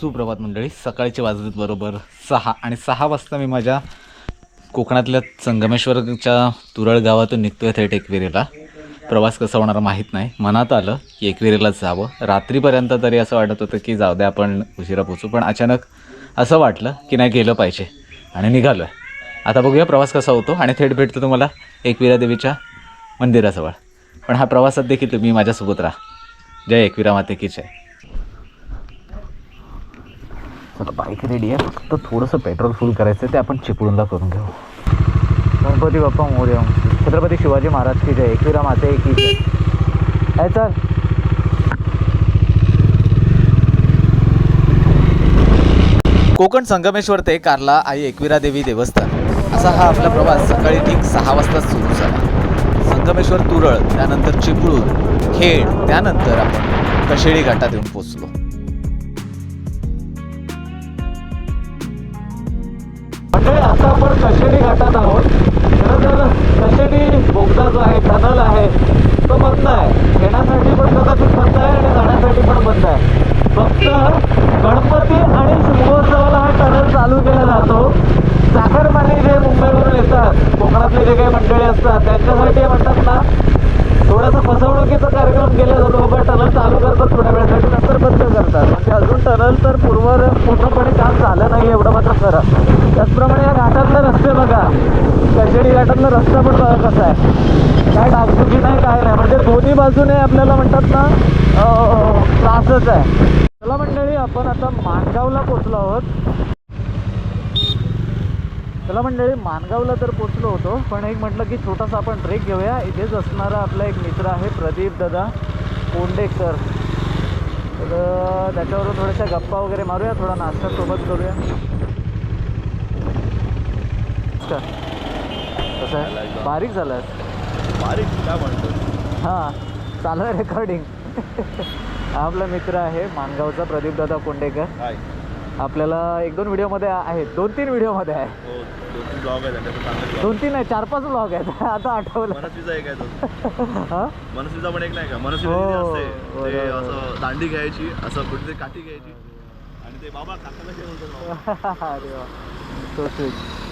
सुप्रभात मंडळी. सकाळचे वाजलेत बरोबर सहा आणि सहा वाजता मी माझ्या कोकणातल्या संगमेश्वरच्या तुरळ गावातून निघतोय थेट एकविरेला. प्रवास कसा होणार माहीत नाही. मनात आलं की एकविरेलाच जावं. रात्रीपर्यंत तरी असं वाटत होतं की जाऊ द्या आपण उशिरा पोचू. पण अचानक असं वाटलं की नाही गेलं पाहिजे आणि निघालो आहे आता बघूया प्रवास कसा होतो आणि थेट भेटतो तुम्हाला एकविरा देवीच्या मंदिराजवळ. पण हा प्रवासात देखील तुम्ही माझ्यासोबत राहा. जय एकविरा माते की जय चला बाईक रेडी आहे. फक्त थोडंसं पेट्रोल फुल करायचं आहे ते आपण चिपळूणला करून घेऊ. गणपती बाप्पा मोर्या छत्रपती शिवाजी महाराज की जय. एकविरा माते की जय. आहे चल. कोकण संगमेश्वर ते कार्ला आई एकविरा देवी देवस्थान. असा हा आपला प्रवास सकाळी ठीक सहा वाजता सुरू झाला. संगमेश्वर तुरळ त्यानंतर चिपळूण खेड त्यानंतर आपण कशेळी घाटात येऊन पोचलो मंडळी आता आपण कशेडी घाटात आहोत. खरं तर कशेरी बोगदा जो आहे टनल आहे तो बंद आहे. येण्यासाठी पण कदाचित बंद आहे आणि जाण्यासाठी पण बंद आहे. फक्त गणपती आणि शिमगोत्सवाला हा टनल चालू केला जातो. चाकरमानी जे मुंबईवरून येतात कोकणातले जे काही मंडळी असतात त्यांच्यासाठी म्हणतात ना थोडासा फसवणुकीचा कार्यक्रम केला जातो. बाबा टनल चालू करतात थोड्या वेळासाठी नंतर बंद करतात. म्हणजे अजून टनल तर पूर्व पूर्णपणे काम झालं नाही एवढं जरा त्याचप्रमाणे या घाटातले रस्ते बघा. कशेडी घाटातला रस्ता पण बघा कसा आहे. काय डागडुगी नाही काय नाही. म्हणजे दोन्ही बाजूने आपल्याला म्हणतात ना त्रासच आहे. चला मंडळी आपण आता माणगावला पोचलो आहोत. चला मंडळी मानगावला तर पोचलो होतो पण एक म्हटलं की छोटासा आपण ब्रेक घेऊया. इथेच असणारा आपला एक मित्र आहे प्रदीप दादा कोंडेकर तर त्याच्यावरून त्याच्यावर थोड्याशा गप्पा वगैरे मारूया थोडा नाश्ता सोबत करूया. अच्छा. कसं आहे? बारीक झाला. बारीक काय म्हणतो? हां चालू आहे रेकॉर्डिंग हा आपला मित्र आहे मानगावचा प्रदीप दादा कोंडेकर आपल्याला एक दोन व्हिडिओमध्ये आहे दोन तीन व्हिडिओमध्ये आहे. हो दोन तीन आहे चार पाच ब्लॉग आहेत. आता आठवलं. मनस्वीचा एक आहे तो. हा? मनस्वीचा पण एक नाही का? मनस्वी हो, ते बरोबर. असं दांडी घ्यायची असं कुठेतरी काठी घ्यायची. आणि ते बाबा कसे बोलतात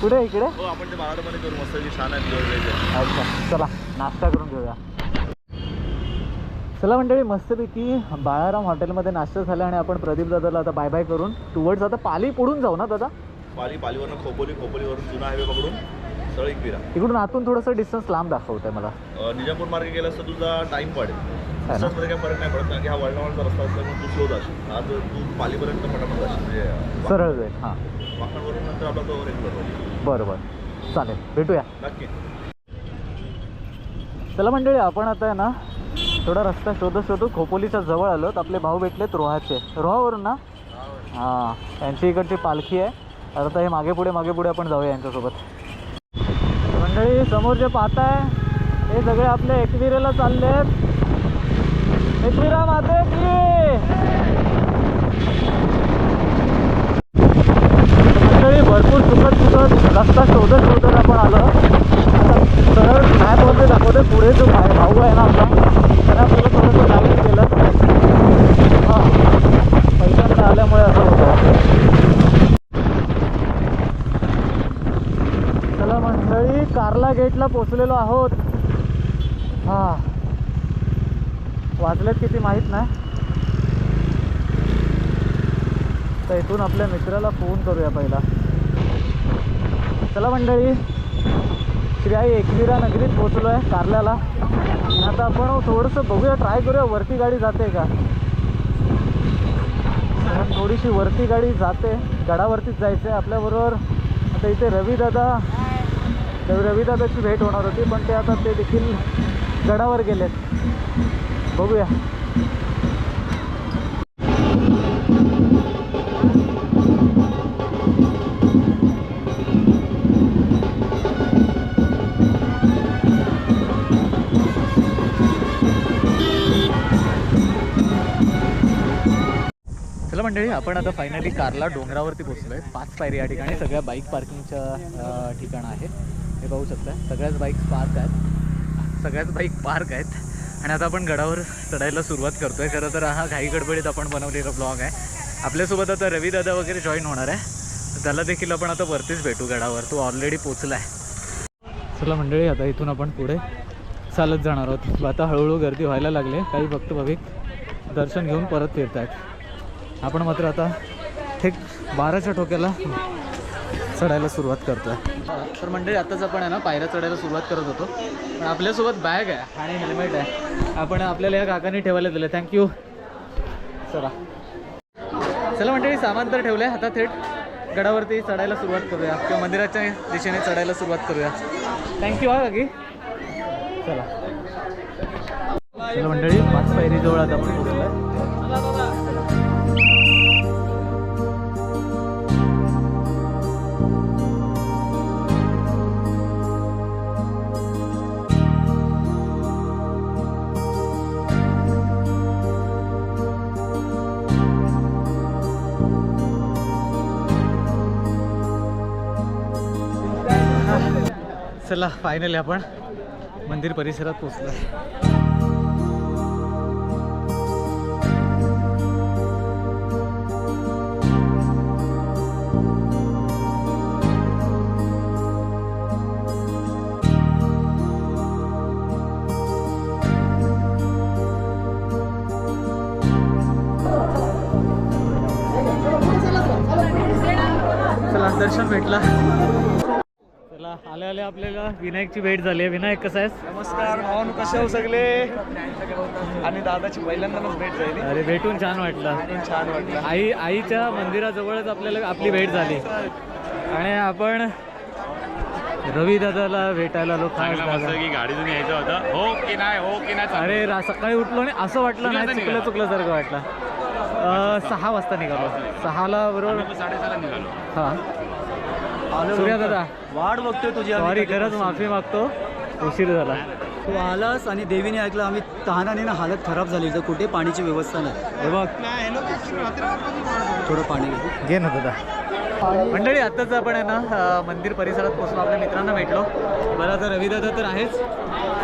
पुढे इकडे? हो आपण ते बारामध्ये करू मस्त की छान आहे अच्छा चला नाश्ता करून घेऊया. चला मंडळी मस्तपैकी बाळाराम हॉटेलमध्ये नाश्ता झाला आणि आपण प्रदीप दादाला आता बाय बाय करून टुवर्ड्स आता पाली पुढून जाऊ ना दादा? पाली पालीवरनं खोपोली खोपोलीवरून जुना हायवे पकडून सरळ एकविरा इकडून आतून थोडंसं डिस्टन्स लांब दाखवतंय मला. अं, निजामपूर मार्गे गेलास तर तुझा टाइम पडेल? डिस्टन्समध्ये काही फरक नाही पडत कारण की हा वळणावळचा रस्ता असल्यामुळे तू स्लो जाशील. आज तू पालीपर्यंत पटापट जाशील. म्हणजे सरळ जाईल हां. वाकणवरून नंतर आपला तो रेग्युलर बरं बरं चालेल भेटूया. नक्की. चला मंडळी आपण आता आहे ना थोडा रस्ता शोधत शोधत खोपोलीच्या जवळ आलोत आपले भाऊ भेटलेत रोहाचे. रोहावरून ना? हां यांची इकडची पालखी आहे. आता हे मागे पुढे मागे पुढे आपण जाऊया यांच्यासोबत. मंडळी समोर जे पाहताय हे सगळे आपले एकविरेला चालले आहेत एकविरा माते की मंडळी भरपूर सुखद सुखद रस्ता शोधत शोधत आपण आलो. सरळ मॅपवरती दाखवते पुढे जो भाई भाऊ आहे ना आपला त्याने आपल्याला थोडंसं गाईड केलं. हां. पहिल्यांदा आल्यामुळे असं होतं. चला मंडळी कार्ला गेटला पोचलेलो आहोत. हां. वाजलेत किती माहीत नाही. तर इथून आपल्या मित्राला फोन करूया पहिला. चला मंडळी श्री आई एकविरा नगरीत पोचलो आहे कारल्याला. आता आपण थोडंसं बघूया ट्राय करूया वरती गाडी जाते का? थोडीशी वरती गाडी जाते गडावरतीच जायचं आहे आपल्याबरोबर. आता इथे रवीदादा रवीदादाची भेट होणार होती पण ते आता ते देखील गडावर गेलेत. बघूया. मंडळी आपण आता फायनली कारला डोंगरावरती पोचलो आहे पाच पायरी या ठिकाणी सगळ्या बाईक पार्किंगच्या ठिकाण ठिकाणं आहेत. हे पाहू शकता. सगळ्याच बाईक पार्क आहेत. सगळ्याच बाईक पार्क आहेत. आणि आता आपण गडावर चढायला सुरुवात करतोय. खरं तर हा घाई गडबडीत आपण बनवलेला ब्लॉग आहे. आपल्यासोबत आता रवी दादा वगैरे जॉईन होणार आहे. त्याला देखील आपण आता वरतीच भेटू गडावर. तो ऑलरेडी पोचला आहे चला मंडळी आता इथून आपण पुढे चालत जाणार आहोत. आता हळूहळू गर्दी व्हायला लागली काही भक्त भाविक दर्शन घेऊन परत फिरत आहेत आपण मात्र आता थेट बाराच्या ठोक्याला चढायला सुरुवात करतो आहे तर मंडळी आत्ताच आपण आहे ना पायऱ्या चढायला सुरुवात करत होतो. पण आपल्यासोबत बॅग आहे आणि हेल्मेट आहे. आपण आपल्याला या काकांनी ठेवायला दिलं थँक्यू चला. चला मंडळी सामान तर ठेवलं आहे आता थेट गडावरती चढायला सुरुवात करूया. किंवा मंदिराच्या दिशेने चढायला सुरुवात करूया. थँक्यू हा काकी. चला. चला मंडळी पाच पायरीजवळ आता आपण चला फायनली आपण मंदिर परिसरात पोचलो चला दर्शन भेटला. चला आले आले आपल्याला. विनायकची भेट झाली आहे. विनायक कसा आहेस? नमस्कार भावानु कसे हो सगळे? आणि दादाची पहिल्यांदाच भेट झाली. अरे भेटून छान वाटलं. छान वाटलं. आई आईच्या मंदिराजवळच आपल्याला आपली भेट झाली. आणि आपण रवी दादाला भेटायला आलो. खास दादा. की गाडीतून यायचं होतं. हो की नाही हो की नाही अरे रा सकाळी उठलो आणि असं वाटलं नाही चुकलं चुकल्यासारखं वाटलं. अं, सहा वाजता निघालो. सहाला बरोबर साडेसहाला निघालो. हां. सूर्या दादा. वाट बघतोय तुझी सॉरी. खरंच माफी मागतो. उशीर झाला. तू आलास आणि देवीने ऐकलं आम्ही तहानाने ना हालत खराब झाली. तर कुठे पाण्याची व्यवस्था नाही. हे बघ. थोडं पाणी घे. ना दादा. मंडळी आत्ताच आपण आहे ना मंदिर परिसरात पोहोचलो. आपल्या मित्रांना भेटलो. बरं आता रविदादा तर आहेच.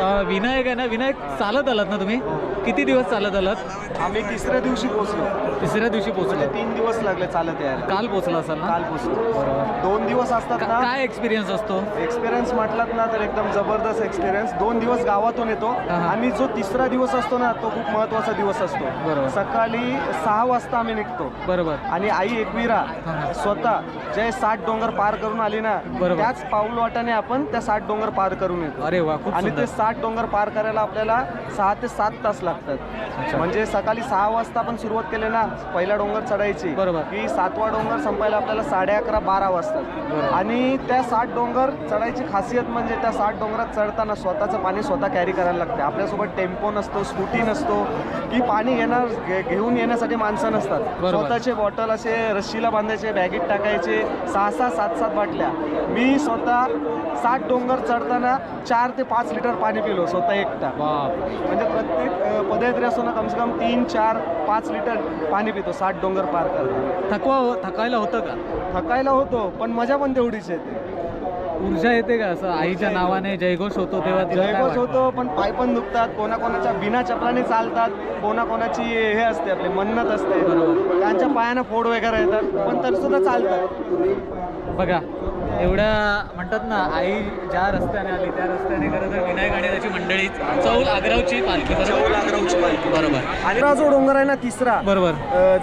विनायक आहे ना विनायक चालत आलात ना तुम्ही? किती दिवस चालत आलात? आम्ही तिसऱ्या दिवशी पोहोचलो. तिसऱ्या दिवशी पोहोचलो तीन दिवस लागले चालत यायला. काल पोहोचला असाल ना? काल पोहोचलो. बरोबर दोन दिवस असतात का- ना? काय एक्सपिरियन्स असतो? एक्सपिरियन्स म्हटलात ना तर एकदम जबरदस्त एक्सपिरियन्स दोन दिवस गावातून येतो हा. आणि जो तिसरा दिवस असतो ना तो खूप महत्त्वाचा दिवस असतो. बरोबर. सकाळी सहा वाजता आम्ही निघतो. बरोबर. आणि आई एकविरा हा. स्वतः जे साठ डोंगर पार करून आली ना बरोबर. त्याच पाऊल वाटाने आपण त्या साठ डोंगर पार करून येतो. अरे वा खूप आणि सुंदर. ते साठ डोंगर पार करायला आपल्याला सहा ते सात तास लागतात. म्हणजे सकाळी सहा वाजता आपण सुरुवात केली ना पहिला डोंगर चढायची. बरोबर. की सातवा डोंगर संपायला आपल्याला साडे अकरा बारा वाजतात. आणि त्या साठ डोंगर चढायची खासियत म्हणजे त्या साठ डोंगरात चढताना स्वतःचं पाणी स्वतः कॅरी करायला लागते. आपल्यासोबत टेम्पो नसतो स्कूटी नसतो की पाणी घेणार घे- घेऊन येण्यासाठी माणसं नसतात. स्वतःचे बॉटल असे रस्सीला बांधायचे बॅगेत टाकायचे सहा सहा सात सात बाटल्या. मी स्वतः साठ डोंगर चढताना चार ते पाच लिटर पाणी पिलो स्वतः एकटा. बाप म्हणजे प्रत्येक पदयात्री असतो ना कमसे कम तीन चार पाच लिटर पाणी पितो साठ डोंगर पार करताना थकवा थकायला होतं का? थकायला होतो पण मजा पण तेवढीच येते. ऊर्जा येते का असं? आईच्या नावाने जयघोष होतो तेव्हा तिला काय जयघोष वाटतं? होतो पण पाय पण दुखतात कोणाकोणाच्या बिना चपलाने चालतात कोणाकोणाची हे असते आपली मन्नत असते. बरोबर. त्यांच्या पायानं फोड वगैरे येतात पण तरी सुद्धा चालतात. बघा एवढ्या म्हणतात ना आई ज्या रस्त्याने आली त्या रस्त्याने खरं तर विनायक आणि त्याची मंडळी चौल आग्रावची पालखी बरोबर? बरोबर. आणि हा जो डोंगर आहे ना तिसरा बरोबर.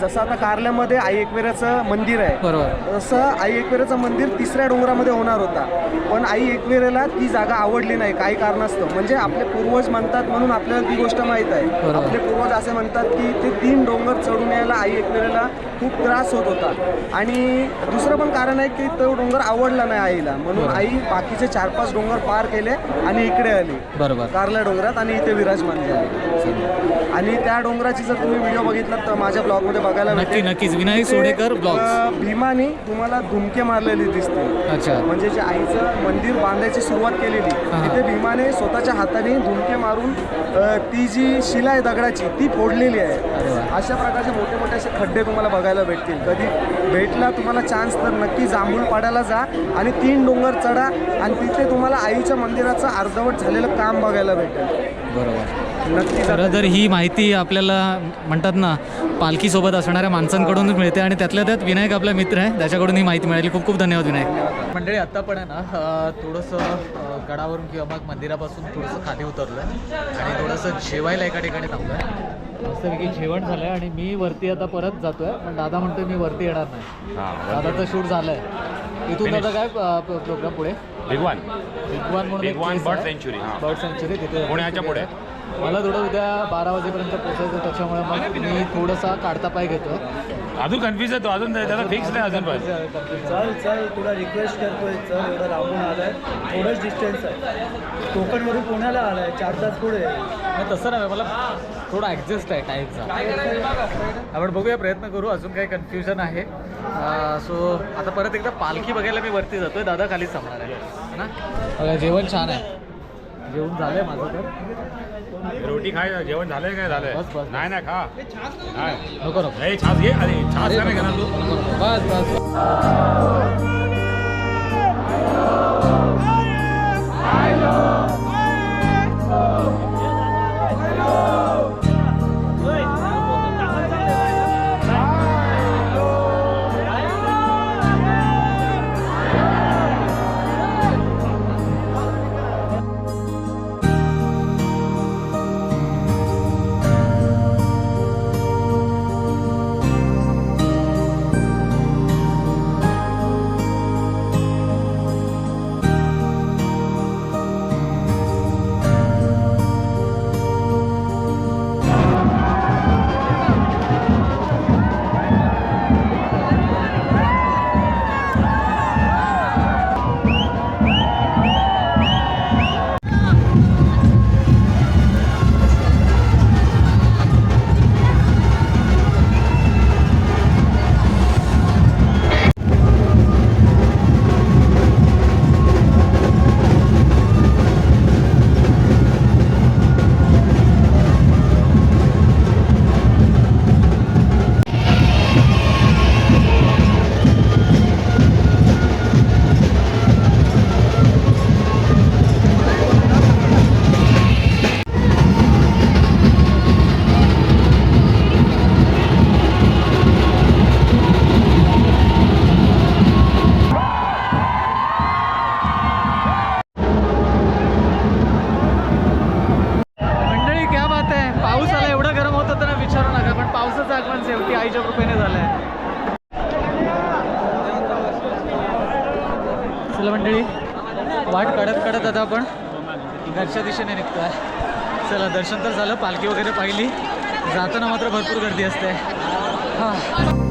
जसं आता कारल्यामध्ये आई एकविराचं मंदिर आहे बरोबर. तसं आई एकविरेचं मंदिर तिसऱ्या डोंगरामध्ये होणार होता. पण आई एकविरेला ती जागा आवडली नाही काही कारणास्तव. म्हणजे आपले पूर्वज म्हणतात म्हणून आपल्याला ती गोष्ट माहीत आहे. बरोबर. आपले पूर्वज असे म्हणतात की ते तीन डोंगर चढून यायला आई एकविरेला खूप त्रास होत होता. आणि दुसरं पण कारण आहे की तो डोंगर आवडला नाही आईला. म्हणून. आई बाकीचे चार पाच डोंगर पार केले आणि इकडे आली. बरोबर. कारल्या डोंगरात आणि इथे विराजमान झाली. आणि त्या डोंगराची जर तुम्ही व्हिडिओ बघितलात तर माझ्या ब्लॉगमध्ये बघायला नक्की भेटेल. नक्कीच. विनायक सोडेकर ब्लॉग्स अ, भीमाने तुम्हाला धुमके मारलेले दिसतील. अच्छा. म्हणजे जे आईचं मंदिर बांधायची सुरुवात केलेली. तिथे भीमाने स्वतःच्या हाताने धुमके मारून ती जी शिला आहे दगडाची ती फोडलेली आहे. अशा प्रकारचे मोठे मोठे असे खड्डे तुम्हाला बघायला भेटतील. कधी भेटला तुम्हाला चान्स तर नक्की जांभूळ पाड्याला जा आणि तीन डोंगर चढा आणि तिथे तुम्हाला आईच्या मंदिराचं अर्धवट झालेलं काम बघायला भेटेल. बरोबर. नक्कीच खरं तर ही माहिती आपल्याला म्हणतात ना पालखीसोबत असणाऱ्या माणसांकडूनच मिळते आणि त्यातल्या त्यात विनायक आपला मित्र आहे त्याच्याकडून ही माहिती मिळाली. खूप खूप धन्यवाद विनायक. मंडळी आत्ता पण आहे ना थोडंसं गडावरून किंवा मग मंदिरापासून थोडंसं खाली उतरलो आहे आणि थोडंसं जेवायला एका ठिकाणी थांबलो आहे मस्तपैकी जेवण झालं आहे आणि मी वरती आता परत जातो आहे पण दादा म्हणतोय मी वरती येणार नाही. दादाचं शूट झालं आहे इथून दादा काय प्रोग्राम पुढे? भिगवान भिगवान म्हणून एक भिगवान place bird आहे. sanctuary, हां. तिथे पुण्याच्या पुढे. मला थोडं उद्या बारा वाजेपर्यंत पोचायचं त्याच्यामुळे मग मी थोडासा काढता पाय घेतोय. अजून कन्फ्युज आहे तो. अजून त्याला फिक्स नाही अजून पण चल चल तुला रिक्वेस्ट करतोय. चल एवढं लांबून आलाय. थोडंच डिस्टन्स आहे. कोकणवरून पुण्याला आलाय. चार तास पुढे नाही तसं नाही मला थोडा ॲडजस्ट आहे टाईमचा आपण बघूया प्रयत्न करू. अजून काही कन्फ्युजन आहे. सो आता परत एकदा पालखी बघायला मी वरती जातोय. दादा खालीच थांबणार आहे. है ना? जेवण छान आहे. जेवण झालंय माझं तर. रोटी खाय जेवण झालंय काय झालंय? बस, बस. नाही ना खा. काय नको. नको छास घे. अरे छास का नाही घेणार तू. बस बस. पावसाचं आईच्या कृपेने झालंय चला मंडळी वाट काढत काढत आता आपण घरच्या दिशेने निघतोय. चला दर्शन तर झालं पालखी वगैरे पाहिली. जाताना मात्र भरपूर गर्दी असते. हां.